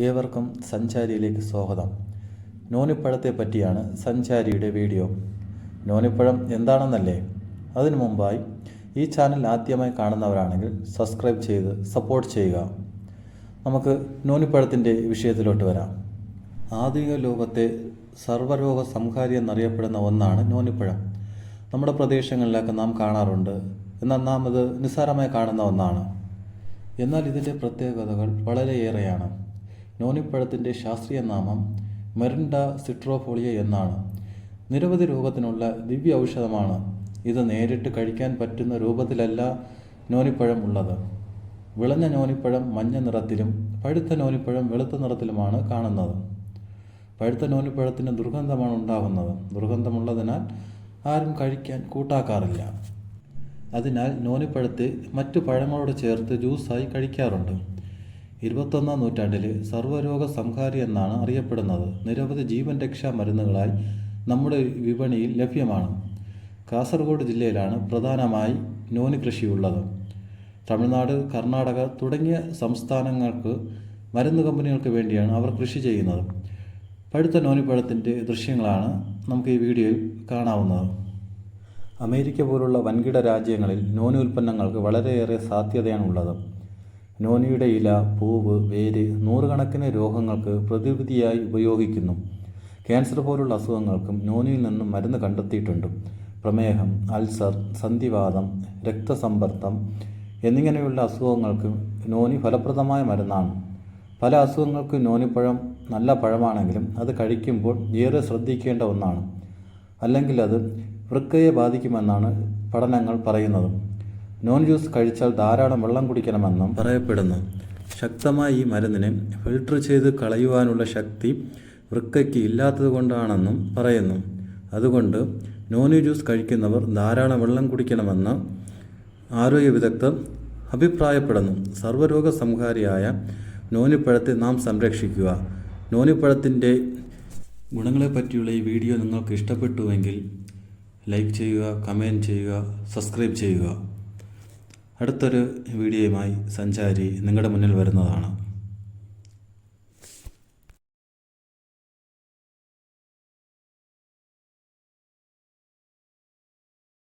ഏവർക്കും സഞ്ചാരിയിലേക്ക് സ്വാഗതം. നോനിപ്പഴത്തെ പറ്റിയാണ് സഞ്ചാരിയുടെ വീഡിയോ. നോനിപ്പഴം എന്താണെന്നല്ലേ? അതിനു മുമ്പായി ഈ ചാനൽ ആദ്യമായി കാണുന്നവരാണെങ്കിൽ സബ്സ്ക്രൈബ് ചെയ്ത് സപ്പോർട്ട് ചെയ്യുക. നമുക്ക് നോനിപ്പഴത്തിന്റെ വിഷയത്തിലോട്ട് വരാം. ആധുനിക ലോകത്തെ സർവരോഗ സംഹാരി എന്നറിയപ്പെടുന്ന ഒന്നാണ് നോനിപ്പഴം. നമ്മുടെ പ്രദേശങ്ങളിലൊക്കെ നാം കാണാറുണ്ട്. എന്നാൽ നാം അത് നിസ്സാരമായി കാണുന്ന ഒന്നാണ്. എന്നാൽ ഇതിന്റെ പ്രത്യേകതകൾ വളരെയേറെയാണ്. നോനിപ്പഴത്തിന്റെ ശാസ്ത്രീയ നാമം മെറിൻഡ സിട്രോഫോളിയ എന്നാണ്. നിരവധി രോഗത്തിനുള്ള ദിവ്യ ഔഷധമാണ് ഇത് നേരിട്ട് കഴിക്കാൻ പറ്റുന്ന രൂപത്തിലല്ല നോനിപ്പഴം ഉള്ളത്. വിളഞ്ഞ നോനിപ്പഴം മഞ്ഞ നിറത്തിലും പഴുത്ത നോനിപ്പഴം വെളുത്ത നിറത്തിലുമാണ് കാണുന്നത്. പഴുത്ത നോനിപ്പഴത്തിന് ദുർഗന്ധമാണ് ഉണ്ടാകുന്നത്. ദുർഗന്ധമുള്ളതിനാൽ ആരും കഴിക്കാൻ കൂട്ടാക്കാറില്ല. അതിനാൽ നോനിപ്പഴത്തെ മറ്റു പഴങ്ങളോട് ചേർത്ത് ജ്യൂസായി കഴിക്കാറുണ്ട്. ഇരുപത്തൊന്നാം നൂറ്റാണ്ടിൽ സർവരോഗ സംഹാരി എന്നാണ് അറിയപ്പെടുന്നത്. നിരവധി ജീവൻ രക്ഷാ മരുന്നുകളായി നമ്മുടെ വിപണിയിൽ ലഭ്യമാണ്. കാസർഗോഡ് ജില്ലയിലാണ് പ്രധാനമായി നോന് കൃഷിയുള്ളത് തമിഴ്നാട് കർണാടക തുടങ്ങിയ സംസ്ഥാനങ്ങൾക്ക് മരുന്ന് കമ്പനികൾക്ക് വേണ്ടിയാണ് അവർ കൃഷി ചെയ്യുന്നത്. പഴുത്ത നോനിപ്പഴത്തിന്റെ ദൃശ്യങ്ങളാണ് നമുക്ക് ഈ വീഡിയോയിൽ കാണാവുന്നത്. അമേരിക്ക പോലുള്ള വൻകിട രാജ്യങ്ങളിൽ നോനി ഉൽപ്പന്നങ്ങൾക്ക് വളരെയേറെ സാധ്യതയാണുള്ളത്. നോനിയുടെ ഇല പൂവ് വേര് നൂറുകണക്കിന് രോഗങ്ങൾക്ക് പ്രതിവിധിയായി ഉപയോഗിക്കുന്നു. ക്യാൻസർ പോലുള്ള അസുഖങ്ങൾക്കും നോനിയിൽ നിന്നും മരുന്ന് കണ്ടെത്തിയിട്ടുണ്ട്. പ്രമേഹം അൾസർ സന്ധിവാദം രക്തസമ്പർദ്ദം എന്നിങ്ങനെയുള്ള അസുഖങ്ങൾക്ക് നോനി ഫലപ്രദമായ മരുന്നാണ്. പല അസുഖങ്ങൾക്ക് നോനിപ്പഴം നല്ല പഴമാണെങ്കിലും അത് കഴിക്കുമ്പോൾ ഏറെ ശ്രദ്ധിക്കേണ്ട ഒന്നാണ്. അല്ലെങ്കിൽ അത് വൃക്കയെ ബാധിക്കുമെന്നാണ് പഠനങ്ങൾ പറയുന്നത്. നോൺ ജ്യൂസ് കഴിച്ചാൽ ധാരാളം വെള്ളം കുടിക്കണമെന്നും പറയപ്പെടുന്നു. ശക്തമായ ഈ മരുന്നിനെ ഫിൽട്ടർ ചെയ്ത് കളയുവാനുള്ള ശക്തി വൃക്കയ്ക്ക് ഇല്ലാത്തത് കൊണ്ടാണെന്നും പറയുന്നു. അതുകൊണ്ട് നോനി ജ്യൂസ് കഴിക്കുന്നവർ ധാരാളം വെള്ളം കുടിക്കണമെന്ന് ആരോഗ്യ വിദഗ്ധർ അഭിപ്രായപ്പെടുന്നു. സർവരോഗ സംഹാരിയായ നോനിപ്പഴത്തെ നാം സംരക്ഷിക്കുക. നോനിപ്പഴത്തിന്റെ ഗുണങ്ങളെപ്പറ്റിയുള്ള ഈ വീഡിയോ നിങ്ങൾക്ക് ഇഷ്ടപ്പെട്ടുവെങ്കിൽ ലൈക്ക് ചെയ്യുക കമന്റ് ചെയ്യുക സബ്സ്ക്രൈബ് ചെയ്യുക. അടുത്തൊരു വീഡിയോയുമായി സഞ്ചാരി നിങ്ങളുടെ മുന്നിൽ വരുന്നതാണ്.